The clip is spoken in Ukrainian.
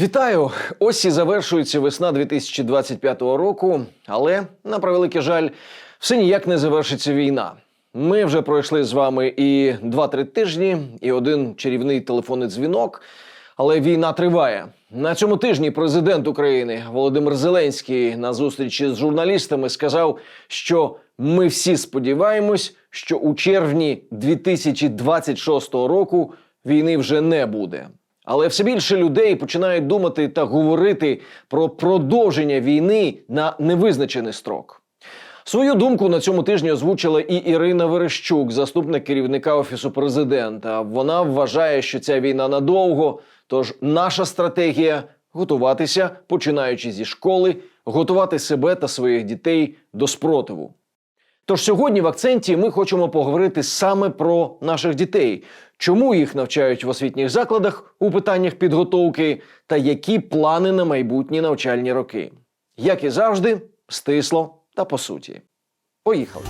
Вітаю! Ось і завершується весна 2025 року, але на превеликий жаль, все ніяк не завершиться війна. Ми вже пройшли з вами і 2-3 тижні, і один чарівний телефонний дзвінок. Але війна триває. На цьому тижні президент України Володимир Зеленський на зустрічі з журналістами сказав, що ми всі сподіваємось, що у червні 2026 року війни вже не буде. Але все більше людей починають думати та говорити про продовження війни на невизначений строк. Свою думку на цьому тижні озвучила і Ірина Верещук, заступник керівника офісу президента. Вона вважає, що ця війна надовго. Тож наша стратегія готуватися, починаючи зі школи, готувати себе та своїх дітей до спротиву. Тож сьогодні в акценті ми хочемо поговорити саме про наших дітей, чому їх навчають в освітніх закладах у питаннях підготовки та які плани на майбутні навчальні роки. Як і завжди, стисло та по суті. Поїхали.